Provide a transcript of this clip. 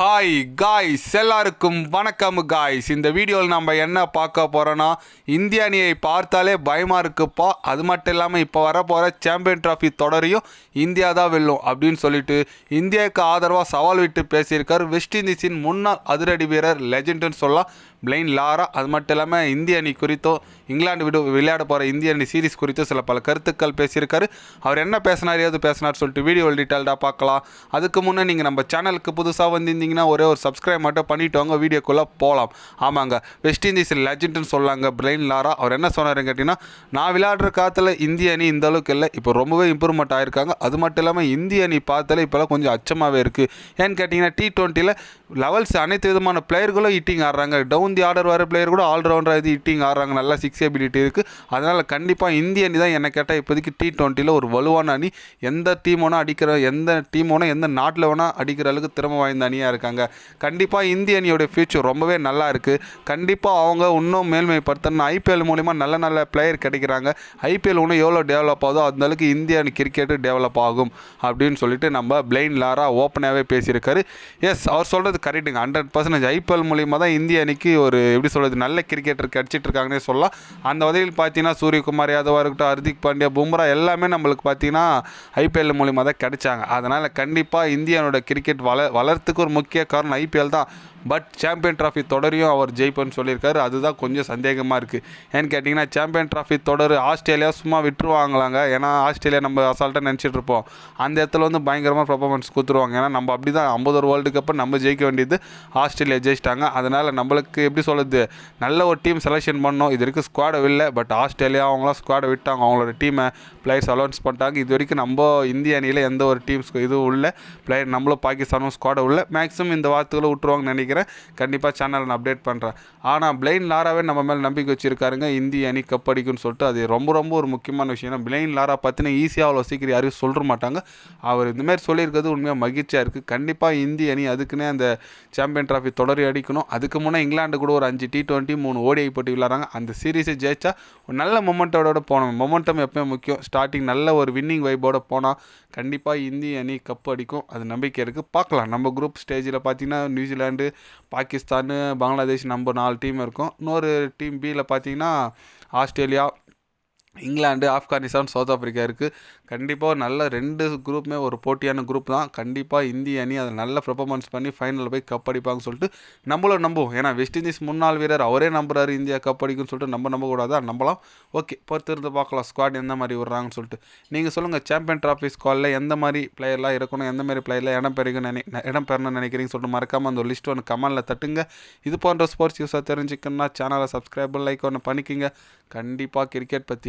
Hi guys எல்லாருக்கும் வணக்கம் guys இந்த வீடியோவில் நம்ம என்ன பார்க்க போகிறோன்னா இந்திய அணியை பார்த்தாலே பயமாக இருக்குப்பா. அது மட்டும் இல்லாமல் இப்போ வர போகிற சாம்பியன் ட்ராஃபி தொடரையும் இந்தியா தான் வெல்லும் அப்படின்னு சொல்லிட்டு இந்தியாவுக்கு ஆதரவாக சவால் விட்டு பேசியிருக்கார். வெஸ்ட் இண்டீஸின் முன்னாள் அதிரடி வீரர் லெஜெண்டுன்னு சொல்லலாம். பிளைன் லாரா அது மட்டும் இல்லாமல் இந்திய அணி குறித்தோ இங்கிலாந்து விடு விளையாட போகிற இந்திய அணி சீரிஸ் குறித்தும் சில பல கருத்துக்கள் பேசியிருக்காரு. அவர் என்ன பேசினார் ஏது பேசினார் சொல்லிட்டு வீடியோ டீட்டெயில்டாக பார்க்கலாம். அதுக்கு முன்னே நீங்கள் நம்ம சேனலுக்கு புதுசாக வந்திருந்தீங்கன்னா ஒரே ஒரு சப்ஸ்கிரைப் மட்டும் பண்ணிட்டு வாங்க வீடியோக்குள்ளே போகலாம் ஆமாங்க வெஸ்ட் இண்டீஸ் லெஜெண்டுன்னு சொல்லாங்க பிளைன் லாரா அவர் என்ன சொன்னாருன்னு கேட்டிங்கன்னா நான் விளையாடுற காலத்தில் இந்திய அணி இந்த அளவுக்கு இல்லை இப்போ ரொம்பவே இம்ப்ரூவ்மெண்ட் ஆயிருக்காங்க. அது மட்டும் இல்லாமல் இந்திய அணி பார்த்தாலே இப்போலாம் கொஞ்சம் அச்சமாகவே இருக்குது ஏன்னு கேட்டிங்கன்னா டி ட்வெண்ட்டியில் லெவல்ஸ் அனைத்து விதமான பிளேயர்களும் ஹிட்டிங் ஆடுறாங்க. டவுன் தி ஆர்டர் வர பிளேயர் கூட ஆல்ரவுண்டர் இது ஹிட்டிங் ஆடுறாங்க. நல்லா சிக்ஸ் எபிலிட்டி இருக்குது அதனால் கண்டிப்பாக இந்திய அணி தான் என்ன கேட்டால் இப்போதைக்கு டி டுவெண்ட்டியில் ஒரு வலுவான அணி. எந்த டீம் வேணால் அடிக்கிற எந்த டீம் வேணால் எந்த நாட்டில் வேணால் அடிக்கிற அளவுக்கு திறமை வாய்ந்த அணியாக இருக்காங்க. கண்டிப்பாக இந்திய அணியோட ஃபியூச்சர் ரொம்பவே நல்லா இருக்குது கண்டிப்பாக அவங்க இன்னும் மேல்மைப்படுத்தணும் ஐபிஎல் மூலிமா நல்ல நல்ல பிளேயர் கிடைக்கிறாங்க. ஐபிஎல் இன்னும் எவ்வளோ டெவலப் ஆகுதோ அந்த அளவுக்கு இந்திய அணி கிரிக்கெட்டு டெவலப் ஆகும் அப்படின்னு சொல்லிட்டு நம்ம பிளைன் லாரா ஓப்பனாகவே பேசியிருக்காரு. எஸ் அவர் சொல்கிறது கரெக்டுங்க ஹண்ட்ரட் பர்சன்டேஜ் ஐபிஎல் மூலிமா தான் இந்திய அணிக்கு ஒரு எப்படி சொல்கிறது நல்ல கிரிக்கெட்டர் கிடச்சிட்டு இருக்காங்கன்னே சொல்லலாம். அந்த வகையில் பார்த்தீங்கன்னா சூரியகுமார் யாதவாக இருக்கட்டும் ஹர்திக் பாண்டியா பும்ரா எல்லாமே நம்மளுக்கு பார்த்தீங்கன்னா ஐபிஎல் மூலிமா தான் கிடைச்சாங்க. அதனால் கண்டிப்பாக இந்தியானோட கிரிக்கெட் வள வளர்த்துக்கு ஒரு முக்கிய காரணம் ஐபிஎல் தான். பட் சாம்பியன் ட்ராஃபி தொடரையும் அவர் ஜெயிப்பேன்னு சொல்லியிருக்காரு. அதுதான் கொஞ்சம் சந்தேகமாக இருக்குது ஏன்னு கேட்டிங்கன்னா சாம்பியன் ட்ராஃபி தொடர் ஆஸ்திரேலியா சும்மா விட்டுருவாங்களாங்க. ஏன்னா ஆஸ்திரேலியா நம்ம அசால்ட்டாக நினச்சிட்டு இருப்போம். அந்த இடத்துல வந்து பயங்கரமாக பர்ஃபார்மன்ஸ் கொடுத்துருவாங்க. ஏன்னா நம்ம அப்படி தான் ஐம்பது ஒரு வேர்ல்டு கப்பை நம்ம ஜெயிக்க வேண்டியது ஆஸ்திரேலியா ஜெயிச்சிட்டாங்க. அதனால் நம்மளுக்கு எப்படி சொல்லுது நல்ல ஒரு டீம் செலெக்ஷன் பண்ணோம் இது வரைக்கும் ஸ்குவாடை இல்லை பட் ஆஸ்திரேலியா அவங்களாம் ஸ்குவாடை விட்டாங்க. அவங்களோட டீமை பிளேயர்ஸ் அலௌன்ஸ் பண்ணிட்டாங்க. இது வரைக்கும் நம்ம இந்திய அணியில் எந்த ஒரு டீம்ஸ் இதுவும் இல்லை பிளேயர் நம்மளும் பாகிஸ்தானும் ஸ்குவாடை உள்ள மேக்ஸிமம் இந்த வார்த்தைகளை விட்டுருவாங்க நினைக்கிறேன். கண்டிப்பாக சேனல் நான் அப்டேட் பண்ணுறேன் ஆனால் பிளைன் லாராவே நம்ம மேலே நம்பிக்கை வச்சுருக்காருங்க. இந்திய அணி கப் அடிக்கும்னு சொல்லிட்டு அது ரொம்ப ரொம்ப ஒரு முக்கியமான விஷயம். ஏன்னா பிளைன் லாரா பற்றின ஈஸியாக அவ்வளோ சீக்கிரம் யாரையும் சொல்ல மாட்டாங்க. அவர் இந்தமாரி சொல்லியிருக்கிறது உண்மையாக மகிழ்ச்சியாக இருக்குது கண்டிப்பாக இந்திய அணி அதுக்குன்னே அந்த சாம்பியன் ட்ராஃபி தொடரி அடிக்கணும். அதுக்கு முன்னே இங்கிலாந்து கூட ஒரு அஞ்சு டி டுவெண்ட்டி மூணு ஓடிஐ போட்டி விளாட்றாங்க அந்த சீரீஸை ஜெயிச்சா ஒரு நல்ல மொமெண்டோட போகணும் மொமெண்டம் எப்பவுமே முக்கியம். ஸ்டார்டிங் நல்ல ஒரு வின்னிங் வைப்போட போனால் கண்டிப்பாக இந்திய அணி கப் அடிக்கும். அது நம்பிக்கை இருக்குது பார்க்கலாம். நம்ம குரூப் ஸ்டேஜில் பார்த்தீங்கன்னா நியூசிலாண்டு பாகிஸ்தான் பங்களாதேஷ் நம்ம நாலு டீம் இருக்கும். இன்னொரு டீம் பியில் பார்த்தீங்கன்னா Australia England Afghanistan South Africa இருக்குது கண்டிப்பாக நல்ல ரெண்டு குரூப்புமே ஒரு போட்டியான குரூப் தான். கண்டிப்பாக இந்திய அணி அதை நல்ல பெர்ஃபார்மன்ஸ் பண்ணி ஃபைனலில் போய் கப் அடிப்பாங்கன்னு சொல்லிட்டு நம்மளும் நம்புவோம். ஏன்னா வெஸ்ட் இண்டீஸ் முன்னாள் வீரர் அவரே நம்புறாரு இந்தியா கப் அடிக்கும்னு சொல்லிட்டு நம்ம நம்பக்கூடாது. நம்பலாம். ஓகே பொறுத்து இருந்து பார்க்கலாம். ஸ்குவாட் எந்த மாதிரி விடுறாங்கன்னு சொல்லிட்டு. நீங்கள் சொல்லுங்கள் சாம்பியன் ட்ராஃபி ஸ்குவாடில் எந்த மாதிரி பிளேயர்லாம் இருக்கணும்? எந்த மாதிரி பிளேயரில் இடம் பெருகும் நினை இடம் பெறணும்னு நினைக்கிறீங்கன்னு சொல்லிட்டு மறக்காமல் அந்த லிஸ்ட் ஒன்று கமெண்டில் தட்டுங்க. இது போன்ற ஸ்போர்ட்ஸ் யூஸாக தெரிஞ்சுக்கணும்னா சேனலை சப்ஸ்கிரைப் லைக் ஒன்று பண்ணிக்கிங்க. கண்டிப்பாக கிரிக்கெட் பற்றி